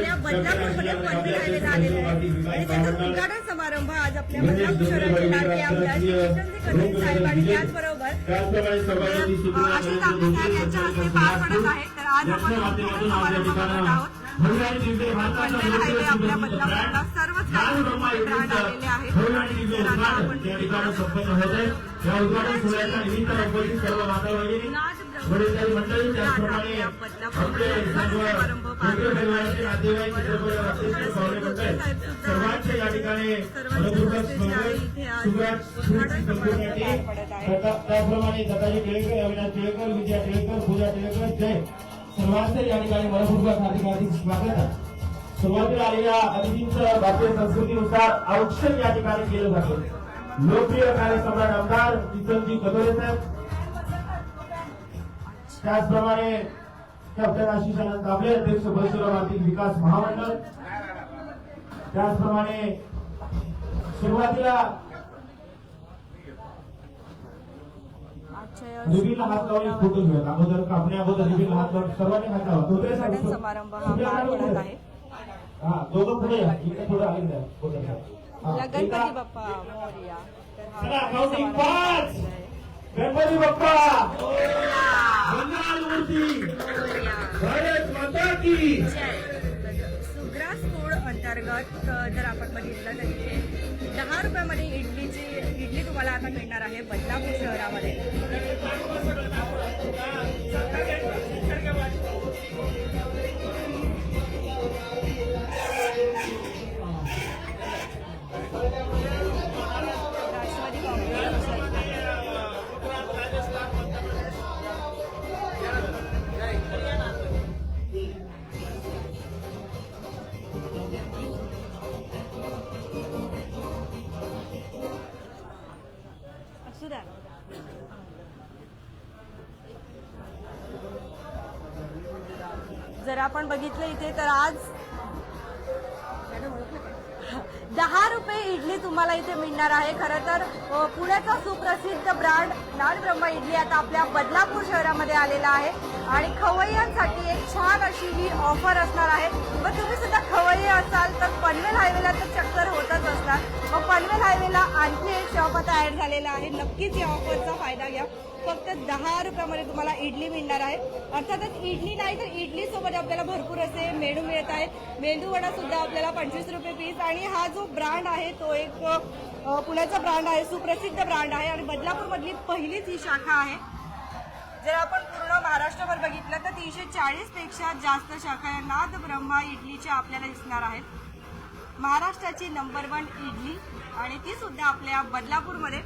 लोकप्रिय आलेला आहे आणि त्याचा उद्घाटन समारंभ आज आपल्या बदलापूर आमदार आणि त्याचबरोबर त्याचप्रमाणे सभापती सुप्रिया आशिष दामले साहेब यांच्या हस्ते पार पडत आहे तर आज आपण उद्घाटन समारंभ बघत आहोत. पनवेल हायवे आपल्या बदलापूरला सर्वच काही आलेले आहेत. आपण या उद्घाटन सोहळ्याच्या निमित्त उपस्थित सर्व नाथ वडीलधारी मंडळी त्याचप्रमाणे आपले सर्व. परिवाराचे नातेवाईक सर्वांचे या ठिकाणी त्याचप्रमाणे दत्ताजी टिळेकर अविनाश टिळेकर विजया टिळेकर पूजा टिळेकर जय. सर्वांचे या ठिकाणी मनपूर्वक हार्दिक हार्दिक स्वागत आहे. सुरुवातीला आलेल्या अतिथींचं भारतीय संस्कृतीनुसार औक्षण या ठिकाणी केलं जातं. लोकप्रिय कार्यसम्राट आमदार किसनजी कदोरे साहेब त्याचप्रमाणे कॅप्टन आशिष आनंद कांबळे अध्यक्ष बळशीराम आर्थिक विकास महामंडळ. त्याचप्रमाणे सुरुवातीला हात लावून फोटो घेऊयात अगोदर कापण्या अगोदर हात लावून सर्वांनी हात लावा उद्घाटन समारंभ हा पार पडत आहे. हा दोघं पुढे या इकडे पुढे आले द्या फोटो घ्या. या गणपती एका- बाप्पा मोरया. तर हा चला, उद्घाटन counting समारंभ पाच. गणपती बाप्पा! मंगल मूर्ती भारत माता की! सुग्रास फूड अंतर्गत जर आपण बघितलं तर इथे दहा रुपयामध्ये इडलीची इडली तुम्हाला आता मिळणार आहे बदलापूर शहरामध्ये. आपण बघितलं इथे तर आज दहा रुपये इडली तुम्हाला इथे मिळणार आहे. खरं तर पुण्याचा सुप्रसिद्ध ब्रँड लाल ब्रह्मा इडली आता आपल्या बदलापूर शहरामध्ये आलेला आहे. आणि खवय्यांसाठी एक छान अशी ही ऑफर असणार आहे. मग तुम्ही सुद्धा खवय्ये असाल तर पनवेल हायवेला तर चक्कर होतच असणार. मग पनवेल हायवेला आणखी एक शॉप आता ऍड झालेला आहे. नक्कीच या ऑफरचा फायदा घ्या. फक्त दहा रुपयामध्ये तुम्हाला इडली मिळणार आहे. अर्थातच इडली नाही तर इडली सोबत आपल्याला भरपूर असे मेनू मिळत आहेत. मेंदू वडा सुद्धा आपल्याला पंचवीस रुपये पीस आणि हा जो ब्रँड आहे तो एक पुण्याचा ब्रँड आहे सुप्रसिद्ध ब्रँड आहे आणि बदलापूरमधली पहिलीच ही शाखा आहे. जर आपण पूर्ण महाराष्ट्रभर बघितलं तर तीनशे चाळीसपेक्षा जास्त शाखा या नाद ब्रह्मा इडलीच्या आपल्याला दिसणार आहेत. महाराष्ट्राची नंबर वन इडली आणि ती सुद्धा आपल्या बदलापूरमध्ये.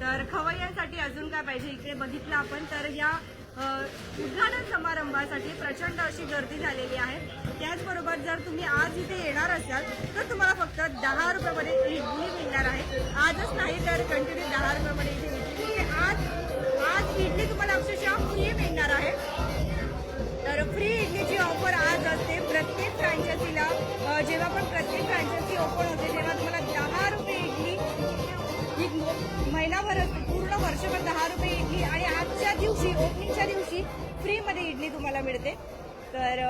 तर खवय्यांसाठी अजून काय पाहिजे इकडे बघितलं आपण? तर या उद्घाटन समारंभासाठी प्रचंड अशी गर्दी झालेली आहे. त्याचबरोबर जर तुम्ही आज इथे येणार असाल तर तुम्हाला फक्त दहा रुपयामध्ये इडली मिळणार आहे. आजच नाही तर कंटिन्यू दहा रुपयामध्ये इथे इडली आज आज इडली तुम्हाला अक्षरशः फ्री मिळणार आहे. तर फ्री इडलीची ऑफर दिवशी ओपनिंगच्या दिवशी फ्रीमध्ये इडली तुम्हाला मिळते. तर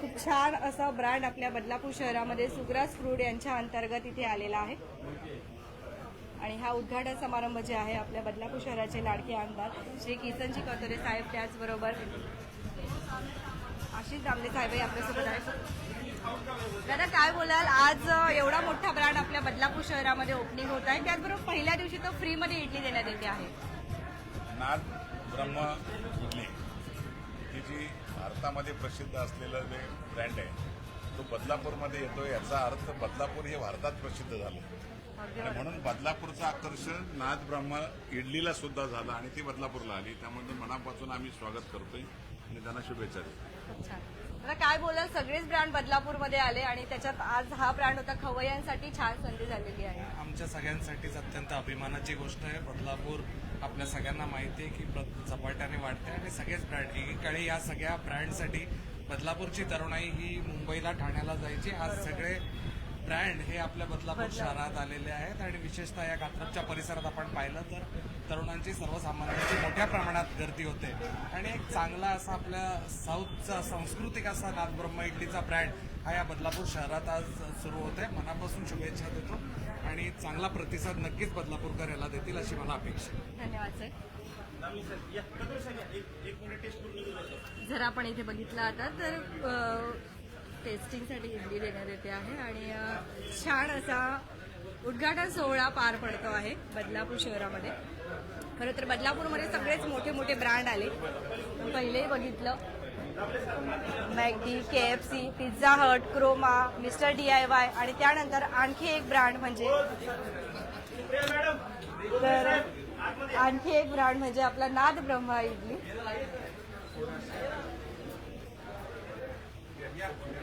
खूप छान असा ब्रँड आपल्या बदलापूर शहरामध्ये सुग्रास फ्रूड यांच्या अंतर्गत इथे आलेला आहे. आणि हा उद्घाटन समारंभ जे आहे आपल्या बदलापूर शहराचे लाडके आमदार श्री किसनजी कतोरे साहेब त्याचबरोबर आशिष दामले साहेबही आपल्यासोबत आहेत. दादा काय बोलाल? आज एवढा मोठा ब्रँड आपल्या बदलापूर शहरामध्ये ओपनिंग होत आहे. त्याचबरोबर पहिल्या दिवशी तो फ्रीमध्ये इडली देण्यात येते आहे. ब्रह्म इडली ही जी भारतामध्ये प्रसिद्ध असलेलं जे ब्रँड आहे तो बदलापूरमध्ये येतो याचा अर्थ बदलापूर हे भारतात प्रसिद्ध झालं. आणि. म्हणून बदलापूरचं आकर्षण नाद ब्रह्म इडलीला सुद्धा झालं आणि ती बदलापूरला आली. त्यामुळे मनापासून आम्ही स्वागत करतोय आणि त्यांना शुभेच्छा देतो. काय बोलाल? सगळेच ब्रँड बदलापूरमध्ये आले आणि त्याच्यात आज हा ब्रँड होता. खवय्यांसाठी छान संधी झालेली आहे. आमच्या सगळ्यांसाठीच अत्यंत अभिमानाची गोष्ट आहे. बदलापूर आपल्या सगळ्यांना माहिती आहे की झपाट्याने वाढते आणि सगळेच ब्रँड एकीकडे या सगळ्या ब्रँडसाठी बदलापूरची तरुणाई ही मुंबईला ठाण्याला जायची. आज सगळे ब्रँड हे आपल्या बदलापूर शहरात आलेले आहेत आणि विशेषतः या कात्रपच्या परिसरात आपण पाहिलं तर तरुणांची सर्वसामान्यांची मोठ्या प्रमाणात गर्दी होते. आणि एक चांगला असा आपल्या साऊथचा सांस्कृतिक असा नाथब्रह्म इडलीचा ब्रँड हा या बदलापूर शहरात आज सुरू होत आहे मनापासून शुभेच्छा देतो. आणि चांगला प्रतिसाद नक्कीच बदलापूरकर याला देतील अशी मला अपेक्षा आहे. धन्यवाद सर. जर आपण इथे बघितलं आता तर टेस्टिंगसाठी इडली देण्यात येते आहे आणि छान असा उद्घाटन सोहळा पार पडतो आहे बदलापूर शहरामध्ये. खरं तर बदलापूरमध्ये सगळेच मोठे मोठे ब्रँड आले. पहिलेही बघितलं. McD K F C Pizza Hut Croma Mister D I Y आणि त्यानंतर आणखी एक ब्रँड म्हणजे तर आणखी एक ब्रँड म्हणजे आपला नाद ब्रह्मा इडली.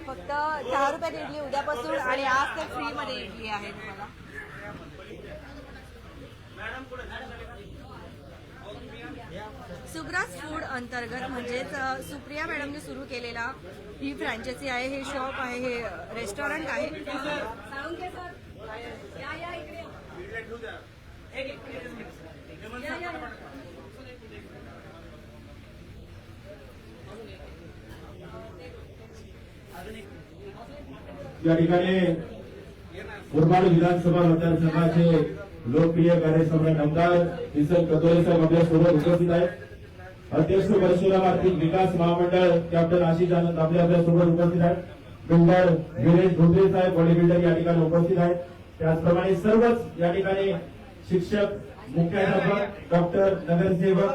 फक्त दहा रुपयात इडली उद्यापासून आणि आज तर फ्रीमध्ये इडली आहे तुम्हाला सुग्रास फूड अंतर्गत म्हणजेच सुप्रिया मॅडमने सुरू केलेला ही फ्रँचायसी आहे हे शॉप आहे हे रेस्टॉरंट आहे. या, या ठिकाणी मुरबाड विधानसभा मतदारसंघाचे लोकप्रिय कार्यसम्राट आमदार किसन कतोरे साहेब आपल्यासोबत उपस्थित आहेत. अध्यक्ष परशुराम आर्थिक विकास महामंडळ कॅप्टन आशिष आनंद आपल्या आपल्यासोबत उपस्थित आहेत. बिल्डर विरेश धोत्रे साहेब बॉडी बिल्डर या ठिकाणी उपस्थित आहेत. त्याचप्रमाणे सर्वच या ठिकाणी शिक्षक मुख्याध्यापक डॉक्टर नगरसेवक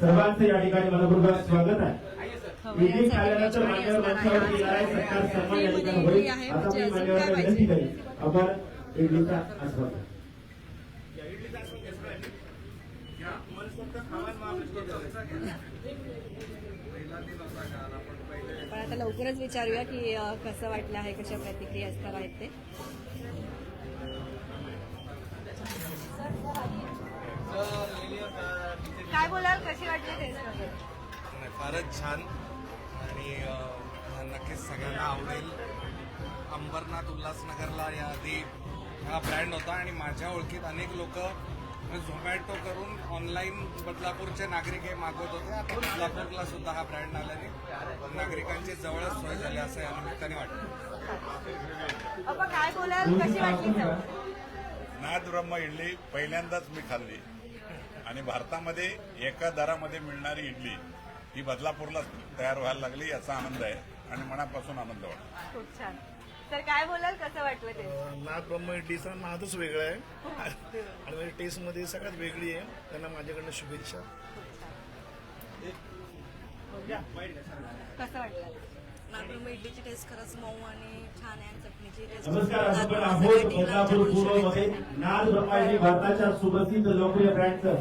सर्वांचं या ठिकाणी मनपूर्वक स्वागत आहे. इडली खाल्यानंतर मान्यवर मंचावरती येणार आहे. सरकार सन्मान या ठिकाणी होईल. आता मी मान्यवरांना विनंती करेन. आपण एक इडलीचा आस्वाद आता लवकरच विचारूया की कसं वाटलं आहे कशा प्रतिक्रिया असणार आहेत ते. काय बोलाल? कशी वाटली टेस्ट नाही, फारच छान. आणि नक्कीच सगळ्यांना आवडेल. अंबरनाथ उल्हासनगरला याआधी हा ब्रँड होता आणि माझ्या ओळखीत अनेक लोक झोमॅटो करून ऑनलाईन बदलापूरचे नागरिक हे मागवत होते. आता बदलापूरला सुद्धा हा ब्रँड आल्याने नागरिकांची जवळच सोय झाली असं या निमित्ताने वाटतं. नाथ ब्रह्म इडली पहिल्यांदाच मी खाल्ली. आणि भारतामध्ये एका दरामध्ये मिळणारी इडली ही बदलापूरला तयार व्हायला लागली याचा आनंद आहे आणि मनापासून आनंद वाटतो. खूप छान. तर काय बोलाल कसं वाटलं ते? नाद ब्रह्म इडलीचा नादच वेगळा आहे. आणि माझ्या टेस्टमध्ये सगळ्यात वेगळी आहे. त्यांना माझ्याकडनं शुभेच्छा. कसं वाटलं? नागपूर इडलीची टेस्ट खरंच मऊ आणि छान आहे आणि चटणीची टेस्ट नमस्कार आपण आहोत पूर्वमध्ये नाद भारताच्या सुप्रसिद्ध लोकप्रिय ब्रँडचं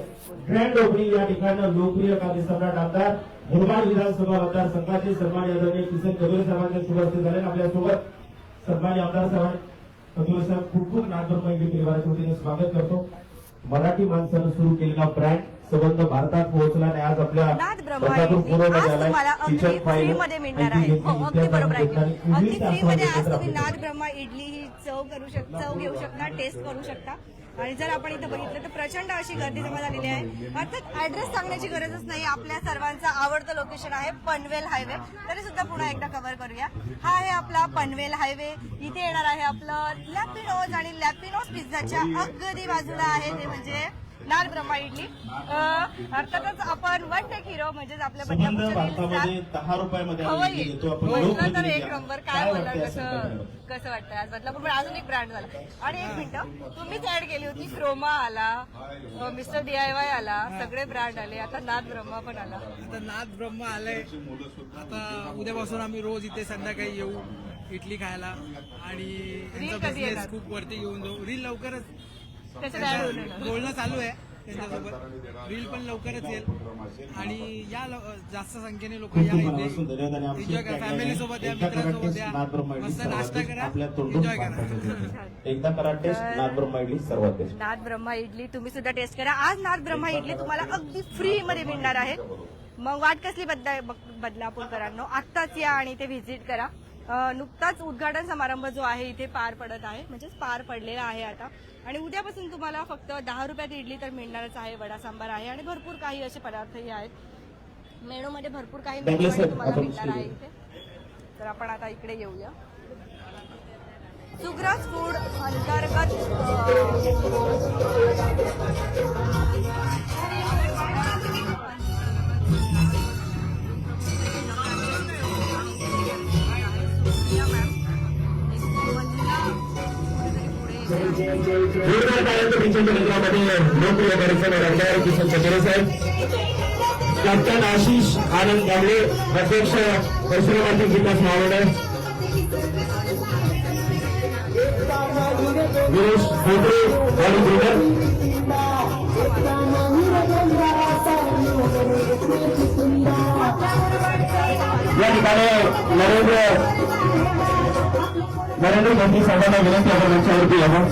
ग्रँड ओपनिंग या ठिकाणी लोकप्रिय कार्यसम्राट आमदार मुरबाड विधानसभा मतदारसंघाचे सन्मान्य आदरणीय किसन कदोरे साहेबांचे शुभ हस्ते झाले. आपल्यासोबत सन्मान्य आमदार साहेब कदोरे साहेब खूप खूप नागपूर ब्रह्मा परिवाराच्या वतीने स्वागत करतो. मराठी माणसानं सुरू केलेला ब्रँड संबंध भारतात पोहोचला आणि आज आपल्या बदलापूर. तुम्हाला अगदी किचन घेतली हो अगदी विद्यार्थ्यांना बरोबर आहे. घेतली. अगदी इडलीचा फ्री मध्ये आस्वाद आज तुम्ही. नाद ब्रह्मा इडली ही चव करू शकता चव घेऊ शकता टेस्ट करू शकता. आणि जर आपण इथं बघितलं तर प्रचंड अशी गर्दी जमा झालेली आहे. अर्थात ऍड्रेस सांगण्याची गरजच नाही. आपल्या सर्वांचं आवडतं लोकेशन आहे पनवेल हायवे तरी सुद्धा पुन्हा एकदा कव्हर करूया. हा आहे आपला पनवेल हायवे इथे येणार आहे आपलं लॅपिनोज आणि लॅपिनोज पिझ्झाच्या अगदी बाजूला आहे ते म्हणजे नाद ब्रह्मा इडली. अर्थातच आपण वन टेक हिरो म्हणजेच आपल्या संबंध बदलापूरचे भारतामध्ये दिल दहा रुपयामध्ये आम्ही खवय्ये. इडली देतो. आपण म्हटलं तर एक. नंबर काय बोलणार कसं कसं वाटतंय? आज बदलापूर अजून एक ब्रँड झाला. आणि एक मिनिट तुम्हीच ऍड केली होती क्रोमा आला मिस्टर डीआयवाय आला सगळे ब्रँड आले आता नाद ब्रह्मा पण आला. आता नाथ ब्रह्म आलंय. आता उद्यापासून आम्ही रोज इथे संध्याकाळी येऊ इडली खायला. आणि खूप वरती घेऊन जाऊ. रील लवकरच. बोलणं चालू आहे त्यांच्यासोबत. रील पण लवकरच येईल. आणि या जास्त संख्येने लोक या एन्जॉय करा. फॅमिली सोबत या करा मित्रांसोबत टेस्ट, या. मस्त नाश्ता. करा. एन्जॉय करा. एकदा करा टेस्ट नादब्रह्मा इडली सर्वात बेस्ट नाद ब्रह्मा इडली तुम्ही सुद्धा टेस्ट करा. आज नाद ब्रह्मा इडली तुम्हाला अगदी फ्री मध्ये मिळणार आहे. मग वाट कसली बदला बदलापूरकरांनो आत्ताच या आणि ते व्हिजिट करा. नुकताच उद्घाटन समारंभ जो आहे इथे पार पडत आहे. म्हणजेच पार पडलेला आहे आता. आणि उद्यापासून तुम्हाला फक्त दहा रुपयात इडली तर मिळणारच आहे वडा सांबार आहे आणि भरपूर काही असे पदार्थही आहेत. मेनूमध्ये भरपूर काही मेनू तुम्हाला मिळणार आहे इथे. तर आपण आता इकडे येऊया. सुग्रास फूड अंतर्गत जोरदार टाळ्यांचं केंद्रामध्ये लोकप्रिय कार्यक्रम रंगार किसन चकेरे साहेब. कॅप्टन आशिष आनंद गांगडे अध्यक्ष परशुरामाची विकास मावडे गिरीश खोपरे बॉडी या ठिकाणी नरेंद्र नरेंद्र मोदी साहेबांना विनंती आपण मंचावरती यावं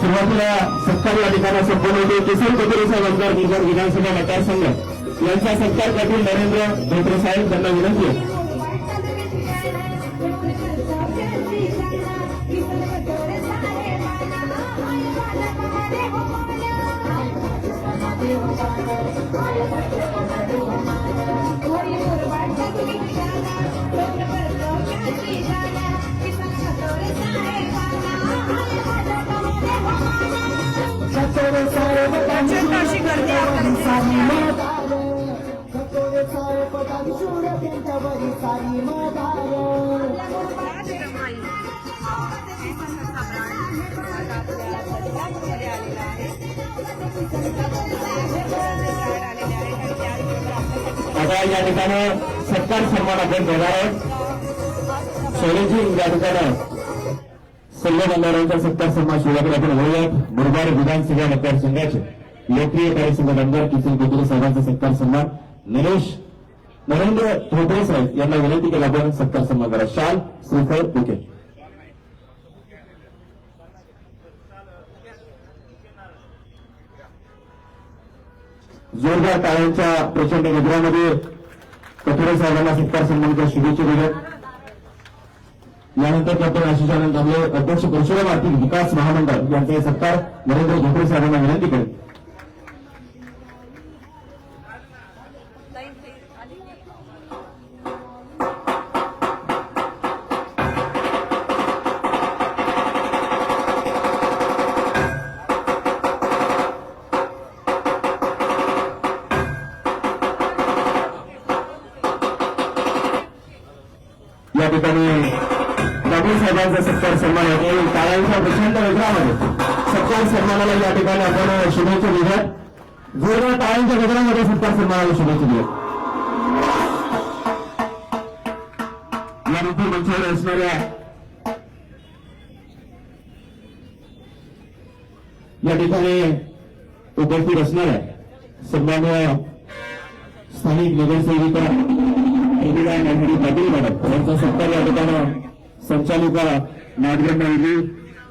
सुरुवातीला सत्कार या ठिकाणी किसन कपिरे साहेब आमदार विधानसभा मतदारसंघ. यांचा सत्कार करतील नरेंद्र धोत्रे साहेब त्यांना विनंती आहे. आणि त्याचबरोबर आपल्यासाठी आता या ठिकाणी सत्कार सन्मान आपण देणार आहोत. शैलेजी या ठिकाणी सर्व बांधवारांचा सत्कार सन्मान शिवरात्री आपण होऊयात मुरबाड विधानसभा मतदारसंघाचे लोकप्रिय कार्यसंघ आमदार किसन कोथुरे साहेबांचा सत्कार सन्मान. नरेश नरेंद्र धोत्रे साहेब यांना विनंती केला आपण सत्कार सन्मान करा. शाल श्रीफळ बुके. जोरदार टाळ्यांच्या प्रचंड गजरामध्ये कठोरे साहेबांना सत्कार सन्मानाच्या शुभेच्छा दिल्या यानंतर कॅप्टन आशिषानंद आपले अध्यक्ष परशुराम आर्थिक विकास महामंडळ यांचे सत्कार नरेंद्र झोपडे साहेबांना विनंती करेल प्रचंड गजरामध्ये सत्कार सन्मानाला या ठिकाणी आपण शुभेच्छा दिल्यात जोरदार टाळ्यांच्या गजरामध्ये सत्कार सन्मानाला शुभेच्छा दिल्यात यानंतर मंचावर असणाऱ्या या ठिकाणी उपस्थित असणाऱ्या सन्मान्य स्थानिक नगरसेविका प्रतिभा पाटील मॅडम यांचा सत्कार या ठिकाणी संचालिका नाटक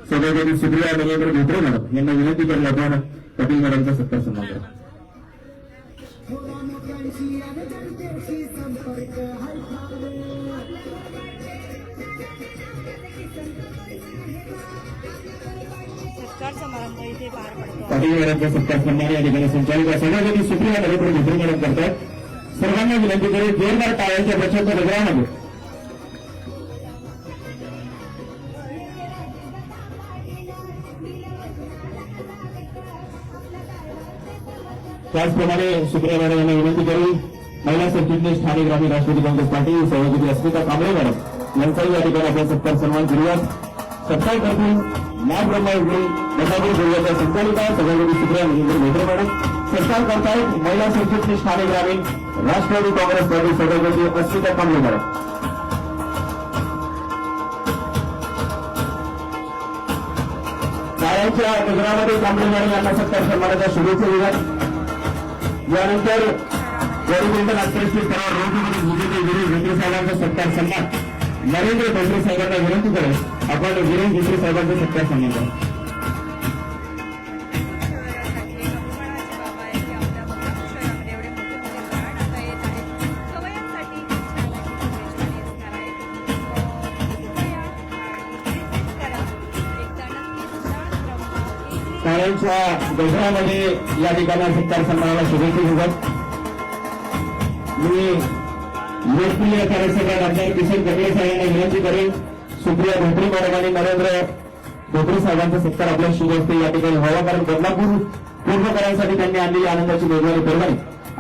सभापती सुप्रिया नरेंद्र धोत्रे मॅडम यांना विनंती करली आपण पाटील मॅडमचा सत्कार सन्मान करा. पाटील मॅडमचा सत्कार या ठिकाणी सभापती सुप्रिया नरेंद्र धोत्रे मॅडम करतात सर्वांना विनंती करेल जोरदार टाळ्यांच्या प्रचंड गजरामध्ये त्याचप्रमाणे सुप्रिया मॅडम यांना विनंती करेल महिला सरचिटणीस ठाणे ग्रामीण राष्ट्रवादी काँग्रेस पार्टी सभापती अस्मिता कांबळे मॅडम यांचाही या ठिकाणी आपला सत्कार सन्मान करूयात. सत्कार करतील न्याय बदलापूर जिल्ह्याच्या संचालिका सभापती सुप्रिया महेंद्र मेहत्र मॅडम. सत्कार करतायत महिला सरचिटणीस ठाणे ग्रामीण राष्ट्रवादी काँग्रेस पार्टी सभापती अस्मिता कांबळे मॅडम. टाळ्यांच्या नगरामध्ये कांबळे मॅडम यांना सत्कार सन्मानाच्या शुभेच्छा दिल्यात यानंतर बॉडीबिल्डर आंतरराष्ट्रीय स्तरावर रोगमध्ये विजेते विरोध धोत्रे साहेबांचा सत्कार सन्मान. नरेंद्र धोत्रे साहेबांना विनंती करेल आपण वीरेश धोत्रे साहेबांचा सत्कार सन्मान यांच्या गजरामध्ये या ठिकाणी सत्कार सन्मानाला शुभेच्छा देतात. मी लोकप्रिय कार्यसभा आमदार किशन कटळे साहेबांना विनंती करेन सुप्रिया धोत्रे मॅडम आणि नरेंद्र धोत्रे साहेबांचा सत्कार आपल्या शुभ असते या ठिकाणी व्हावा. कारण बदलापूर पूर्ण करण्यासाठी त्यांनी आणलेली आनंदाची वेगवेगळी बरोबर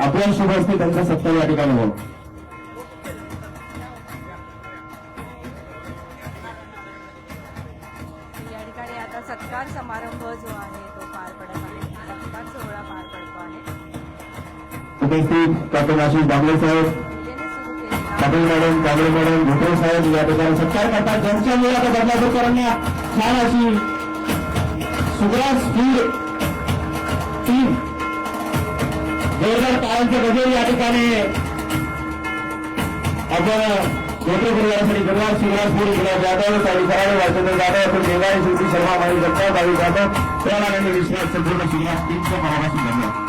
आपल्या शुभ असते त्यांचा सत्कार या ठिकाणी व्हावा उपस्थित कॅप्टन आशिष बागले साहेब पाटील मॅडम कांबळे मॅडम धोत्रे साहेब या ठिकाणी सत्कार करतात. ज्यांच्यामुळे आता बदलापूरकरांना छान अशी सुग्रास स्पीड टीम जोरदार टाळ्यांचे गजर या ठिकाणी आपण धोत्रे परिवारासाठी गुरुवार शिवराज पूर गुलाब जाधव साडी करावे वाचन जाधव आपण देवारी शिल्पी शर्मा माळी दत्ता बाई जाधव प्रेमानंद विश्वास संपूर्ण शिवराज टीमचं मनापासून धन्यवाद.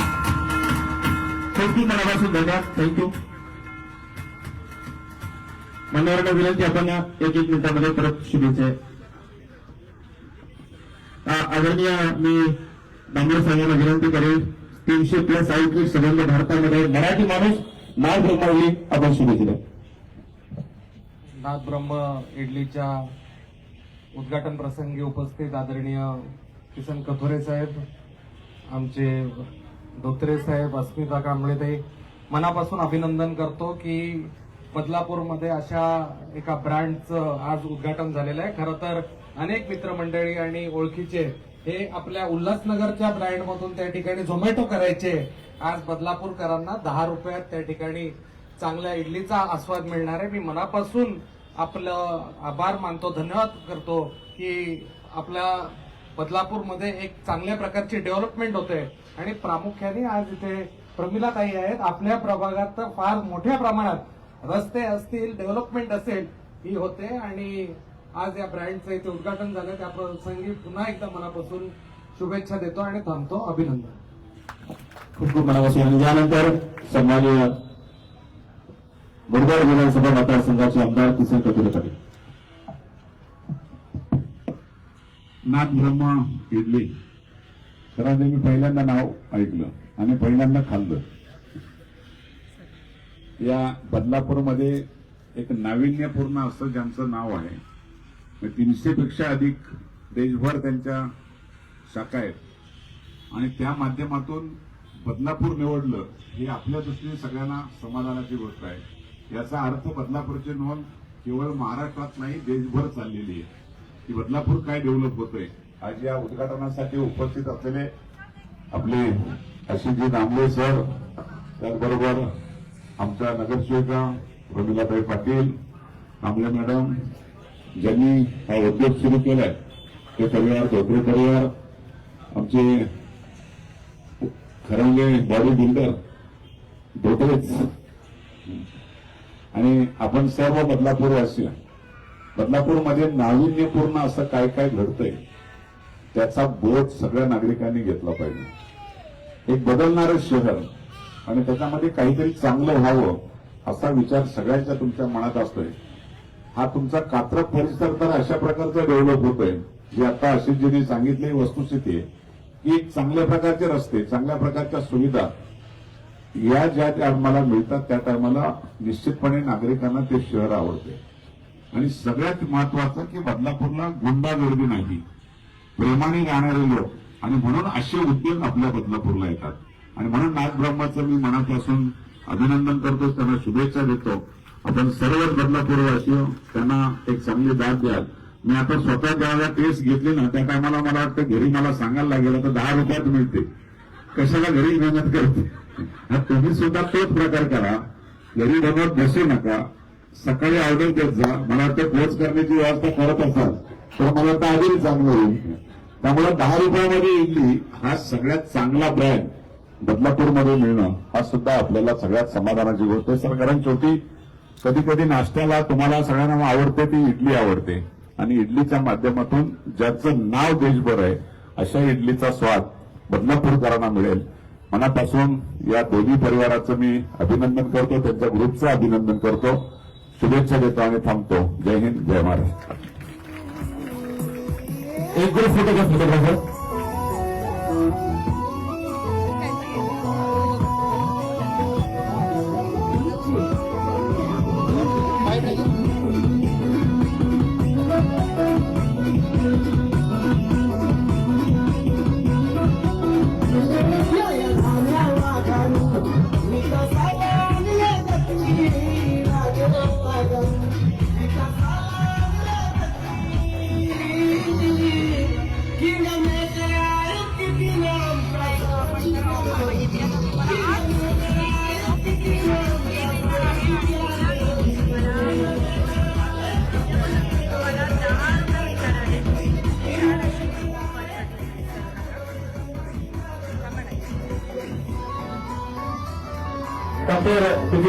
थँक्यू मनापासून धन्यवाद थँक्यू मान्यवरांना विनंती आपण एक एक मिनिटामध्ये परत शुभेच्छा आदरणीय मी डांबर साहेबांना विनंती करेल तीनशे प्लस आउटरीच संबंध भारतामध्ये मराठी माणूस नाव ब्रह्मवली आपण शुभेच्छा नाथ ब्रह्म इडलीच्या उद्घाटन प्रसंगी उपस्थित आदरणीय किसन कथोरे साहेब आमचे धोत्रे साहेब अस्मिता कांबळेताई मनापासून अभिनंदन करतो की बदलापूरमध्ये अशा एका ब्रँडचं आज उद्घाटन झालेलं आहे. खरं तर अनेक मित्रमंडळी आणि ओळखीचे हे आपल्या उल्हासनगरच्या ब्रँडमधून त्या ठिकाणी झोमॅटो करायचे. आज बदलापूरकरांना दहा रुपयात त्या ठिकाणी चांगल्या इडलीचा आस्वाद मिळणार आहे. मी मनापासून आपलं आभार मानतो धन्यवाद करतो की आपल्या बदलापूरमध्ये एक चांगल्या प्रकारची डेव्हलपमेंट होते आणि प्रामुख्याने आज इथे प्रमिला काही आहेत. आपल्या प्रभागात तर फार मोठ्या प्रमाणात रस्ते असतील डेव्हलपमेंट असेल ही होते. आणि आज या ब्रँडचं इथे उद्घाटन झालं. त्या प्रसंगी पुन्हा एकदा मनापासून शुभेच्छा देतो आणि थांबतो. अभिनंदन. खूप खूप मनापासून. आणि यानंतर सन्माननीय मुरबाड विधानसभा मतदारसंघाचे आमदार किसन कटोरे पाटील. नाथ ब्रह्म इडली. तर मी पहिल्यांदा नाव ऐकलं आणि पहिल्यांदा खाल्लं. या बदलापूरमध्ये एक नाविन्यपूर्ण असं ज्यांचं नाव आहे तीनशे पेक्षा अधिक देशभर त्यांच्या शाखा आहेत. आणि त्या माध्यमातून बदलापूर निवडलं हे आपल्या दृष्टीने सगळ्यांना समाधानाची गोष्ट आहे. याचा अर्थ बदलापूरची नोंद केवळ महाराष्ट्रात नाही देशभर चाललेली आहे. की बदलापूर काय डेव्हलप होतोय आज या उद्घाटनासाठी उपस्थित असलेले आपले आशिषजी दामले सर त्याचबरोबर आमच्या नगरसेविका प्रमिलाताई पाटील कांबळे मॅडम ज्यांनी हा उद्योग सुरू केलाय ते परिवार धोत्रे परिवार आमचे खरंगे बॉडी बिल्डर धोत्रेच आणि आपण सर्व बदलापूरवासी बदलापूरमध्ये नाविन्यपूर्ण असं काय काय घडतंय त्याचा बोध सगळ्या नागरिकांनी घेतला पाहिजे. एक बदलणारं शहर आणि त्याच्यामध्ये काहीतरी चांगलं व्हावं असा विचार सगळ्यांच्या तुमच्या मनात असतोय. हा तुमचा कात्र परिसर तर अशा प्रकारचा डेव्हलप होतोय जे आता आशिषजींनी सांगितलेली वस्तुस्थिती आहे की एक चांगल्या प्रकारचे रस्ते चांगल्या प्रकारच्या सुविधा या ज्या टायमाला मिळतात त्या टायमाला निश्चितपणे नागरिकांना ते शहर आवडते आणि सगळ्यात महत्वाचं की बदलापूरला गुंडागर्दी नाही. प्रेमाने राहणारे लोक. आणि म्हणून असे उद्योग आपल्या बदलापूरला येतात. आणि म्हणून नाथ ब्रह्माचं मी मनापासून अभिनंदन करतो त्यांना शुभेच्छा देतो. आपण सर्वच बदलापूरवासी त्यांना एक चांगली दाद द्याल. मी आता स्वतः ज्यावेळेला टेस्ट घेतली ना त्या टायमाला मला वाटतं घरी मला सांगायला लागेल तर दहा रुपयात मिळते. कशाला घरी मेहनत करते? तुम्ही सुद्धा तोच प्रकार करा. घरी बनवत बसू नका. सकाळी ऑर्डर देत जा. मला वाटतं पोच करण्याची व्यवस्था करत असाल तर मला तर आधी चांगलं होईल. त्यामुळे दहा रुपयामध्ये इडली हा सगळ्यात चांगला ब्रँड बदलापूरमध्ये मिळणं हा सुद्धा आपल्याला सगळ्यात समाधानाची गोष्ट आहे. सर कारण शेवटी कधी कधी नाश्त्याला तुम्हाला सगळ्यांना आवडते ती इडली आवडते. आणि इडलीच्या माध्यमातून ज्याचं नाव देशभर आहे अशा इडलीचा स्वाद बदलापूरकरांना मिळेल. मनापासून या दोन्ही परिवाराचं मी अभिनंदन करतो त्यांच्या ग्रुपचं अभिनंदन करतो. शुभेच्छा देतो आणि थांबतो. जय हिंद जय महाराष्ट्र. एक ग्रुप फोटो घ्या photographer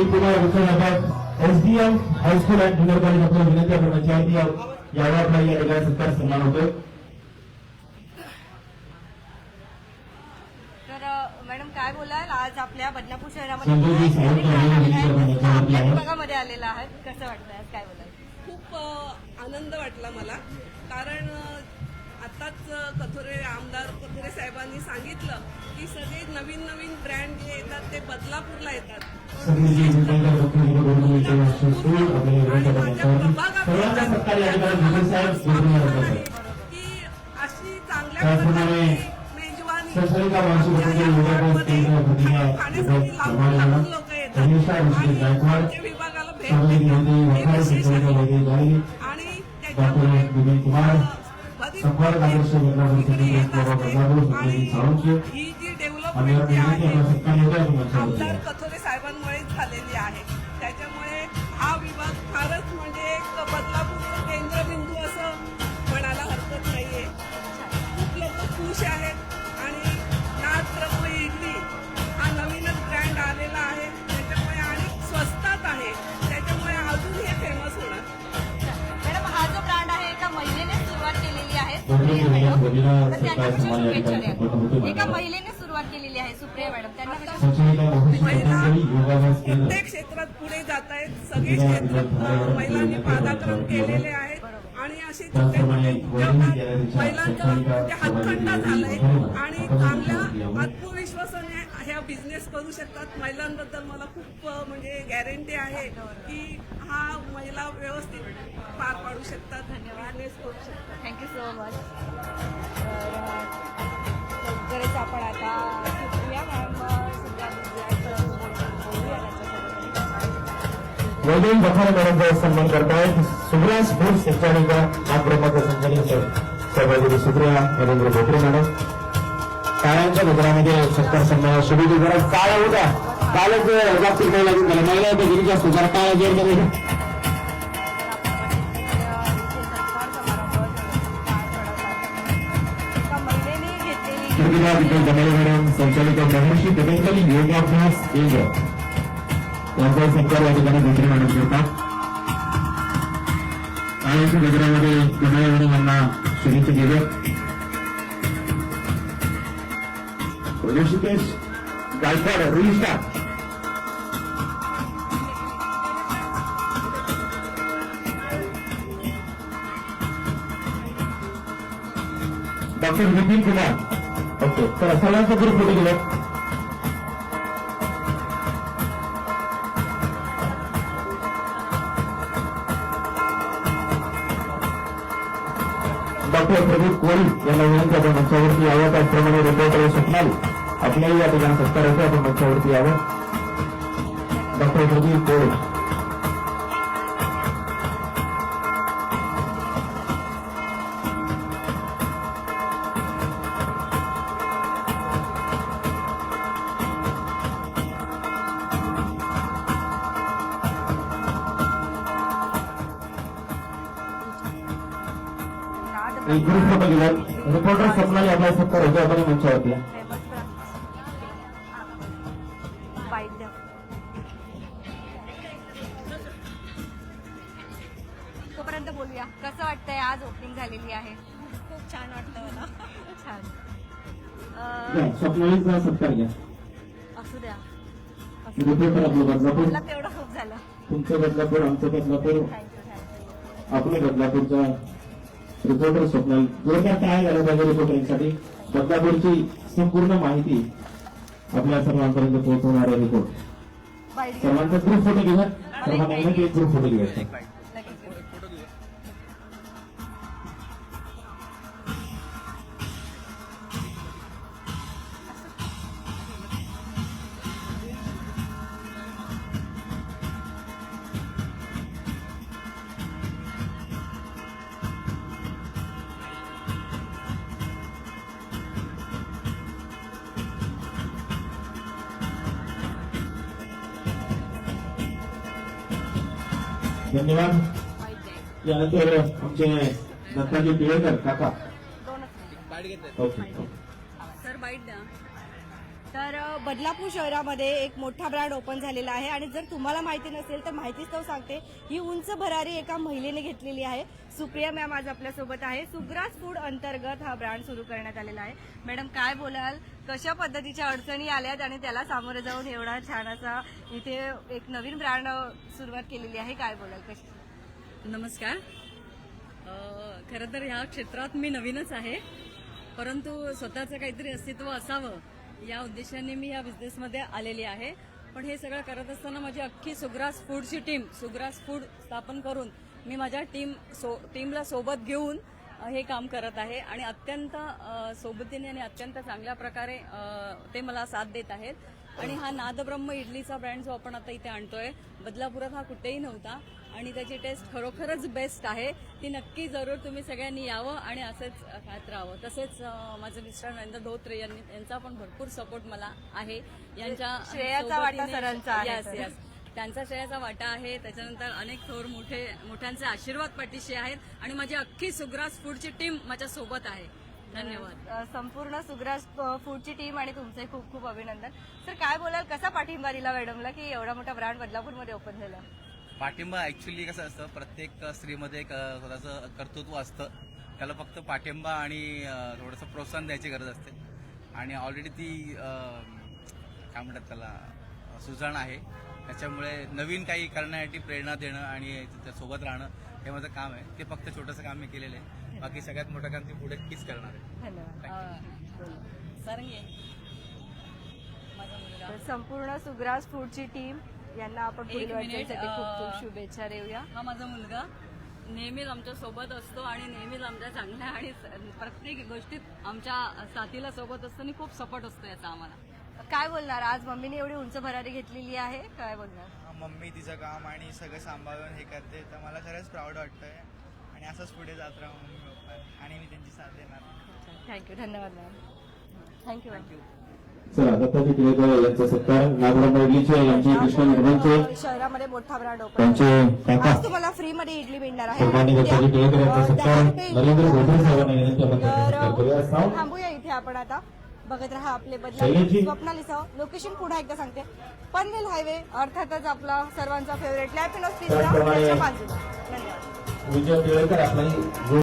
Kumar Vishwanath SDM high school and junior college आपल्या विनंती आपण पंचायती यावर आपला या ठिकाणी सत्कार सन्मान अ, मॅडम काय बोलाल? आज आपल्या याच्यावरती शहरामध्ये आहे. विभागामध्ये आलेला आहे कसं वाटतंय? आज काय बोलाल? खूप आनंद वाटला मला. कारण आताच कथोरे आमदार कथोरे साहेबांनी सांगितलं की सगळे नवीन नवीन ब्रँड जे येतात ते बदलापूरला येतात. संजयजी विजयनगर डॉक्टर विनोद गोडबोले आपल्या विनंती आपण आणि यांच्यावरती माझ्या सर्वांचा त्याचप्रमाणे मानसी ऋषी गायकवाड संचालिका वैद्य डॉक्टर कुमार संपर्क आदर्श आणि विनंती आपण सत्कार संचालिका मोहित पतंजली योगाभ्यास केंद्र प्रत्येक क्षेत्रात पुढे जात आहेत. सगळे विभाग- क्षेत्र विभाग- अ, महिलांनी पादाक्रम केलेले आहेत. आणि असे त्याचप्रमाणे छोटे वडील उद्योगात गॅलरीच्या महिलांचा संचालिका म्हणजे हातखंडा झालाय. आणि चांगल्या. आत्मविश्वासाने बिझनेस करू शकतात. महिलांबद्दल मला खूप म्हणजे गॅरंटी आहे की हा महिला व्यवस्थित पार पाडू शकतात बिझनेस करू शकतात. थँक्यू सो मच लवकरच आपण आता सुप्रिया मॅम. वैदिक बखार मॅडमचा सन्मान करतायत सुप्रिया स्पोर्ट्स संचालिका सहभागी सुप्रिया नरेंद्र भोकरे मॅडम. टाळ्यांच्या गजरामध्ये सत्कार सन्मान शुभेच्छा जरा काळ होता कालच जागतिक महिला दिन झाला. महिला होत्या गिरीच्या असतो जरा काळ मॅडम संचालिका महर्षी पतंजली योगाभ्यास केंद्र. यांचा सत्कार या ठिकाणी भोकरे मॅडम करतात टाळ्यांच्या गजरामध्ये जमाले मॅडम यांना शुभेच्छा दिल्या Rishikesh Gaikwad Rui star doctor Vipin Kumar okay तर सर्वांचा ग्रुप फोटो गेला डॉक्टर प्रदीप कोळी यांना विनंती आपण मंचावरती यावं त्याचप्रमाणे रिपोर्टर स्वप्नाली आपल्याही या ठिकाणी सत्कार होतो आपण मंचावरती यावं रिपोर्टर आपलं बदलापूर. तुमचं बदलापूर आमचं बदलापूर. आपल्या बदलापूरचा रिपोर्टर स्वप्नाली. जोरदार काय झालं पाहिजे रिपोर्टरिंगसाठी बदलापूरची संपूर्ण माहिती आपल्या सर्वांपर्यंत पोहोचवणारा रिपोर्ट सर्वांचा ग्रुप फोटो घेऊया. सर्वांना एक ग्रुप फोटो घेऊया. त्यानंतर आमचे दत्ताजी पिळेकर काका. ओके. सर बाईट द्या. तर बदलापूर शहरामध्ये एक मोठा ब्रँड ओपन झालेला आहे आणि जर तुम्हाला माहिती नसेल तर माहितीच तो सांगते. ही उंच भरारी एका महिलेने घेतलेली आहे. सुप्रिया मॅम आज आपल्यासोबत आहे. सुग्रास फूड अंतर्गत हा ब्रँड सुरू करण्यात आलेला आहे. मॅडम काय बोलाल? कशा पद्धतीच्या अडचणी आल्यात आणि त्याला सामोरं जाऊन एवढा छान असा इथे एक नवीन ब्रँड सुरुवात केलेली आहे? काय बोलाल? कशी? नमस्कार. खरं तर ह्या क्षेत्रात मी नवीनच आहे. परंतु स्वतःचं काहीतरी अस्तित्व असावं या उद्देशाने मी या बिझनेसमध्ये आलेली आहे. पण हे सगळं करत असताना माझी अख्खी सुग्रास फूडची टीम सुग्रास फूड स्थापन करून मी माझ्या टीम सो टीमला सोबत घेऊन हे काम करत आहे. आणि अत्यंत सोबतीने आणि अत्यंत चांगल्या प्रकारे ते मला साथ देत आहेत. आणि हा नादब्रह्म इडलीचा ब्रँड जो आपण आता इथे आणतोय बदलापुरात हा कुठेही नव्हता. आणि त्याची टेस्ट खरोखरच बेस्ट आहे. ती नक्की जरूर तुम्ही सगळ्यांनी यावं आणि असंच खात राहावं. तसेच माझे मिस्टर नरेंद्र धोत्रे यांनी यांचा पण भरपूर सपोर्ट मला आहे. यांच्या श्रेयाचा वाटा सरांचा तर. yes. त्यांचा श्रेयाचा वाटा आहे. त्याच्यानंतर अनेक थोर मोठे मोठ्यांचे आशीर्वाद पाठीशी आहेत. आणि माझी अख्खी सुग्रास फूडची टीम माझ्या सोबत आहे. धन्यवाद. संपूर्ण सुग्रास फूडची टीम आणि तुमचे खूप खूप अभिनंदन. सर काय बोलाल? कसा पाठिंबा दिला मॅडमला की एवढा मोठा ब्रँड बदलापूरमध्ये ओपन झाला? पाठिंबा ऍक्च्युली कसं असतं प्रत्येक स्त्रीमध्ये एक स्वतःचं कर्तृत्व असतं. त्याला फक्त पाठिंबा आणि थोडंसं प्रोत्साहन द्यायची गरज असते. आणि ऑलरेडी ती काय म्हणतात त्याला सुजाण आहे. त्याच्यामुळे नवीन काही करण्यासाठी प्रेरणा देणं आणि सोबत राहणं हे माझं काम आहे. ते फक्त छोटंसं काम मी केलेलं आहे. बाकी सगळ्यात मोठं काम ती पुढे तीच करणार आहे. धन्यवाद. सरंगे माझा मुलगा. तर संपूर्ण सुग्रास फूडची टीम यांना आपण पुढील खूप खूप शुभेच्छा देऊया. हा माझा मुलगा. नेहमीच आमच्यासोबत असतो आणि नेहमीच आमच्या चांगल्या आणि प्रत्येक गोष्टीत आमच्या साथीला सोबत असतो आणि खूप सपोर्ट असतो याचा आम्हाला. काय बोलणार? आज मम्मीने एवढी उंच भरारी घेतलेली आहे. काय बोलणार? मम्मी तिचं काम आणि सगळं सांभाळून हे करते. तर मला खरंच प्राऊड वाटतंय. आणि असंच पुढे जात राहू. मम्मी पप्पा आणि मी त्यांची साथ देणार. थँक्यू धन्यवाद मॅम थँक्यू मॅम चला दत्ताजी टिळेकर यांचा सत्कार. नागराम इडलीचे यांची कृष्ण निर्माणचे शहरामध्ये मोठा ब्रँड ओपन त्यांचे काका. आज तुम्हाला फ्री मध्ये इडली मिळणार आहे. सन्माननीय आणि दत्ताजी त्या, टिळेकर यांचा अ, सत्कार. दहा रुपये नरेंद्र इडली भोसले साहेबांना विनंती आपण तर सत्कार करूया. साऊंड. थांबूया इथे आपण आता. बघत राहा आपले शैलेशजी. बदला स्वप्नालीसह लोकेशन पुन्हा एकदा सांगते. पनवेल हायवे अर्थातच आपला सर्वांचा फेवरेट लॅपिनोस पिझ्झा त्याचप्रमाणे- त्याच्या बाजूला. धन्यवाद. विजय टिळेकर आपला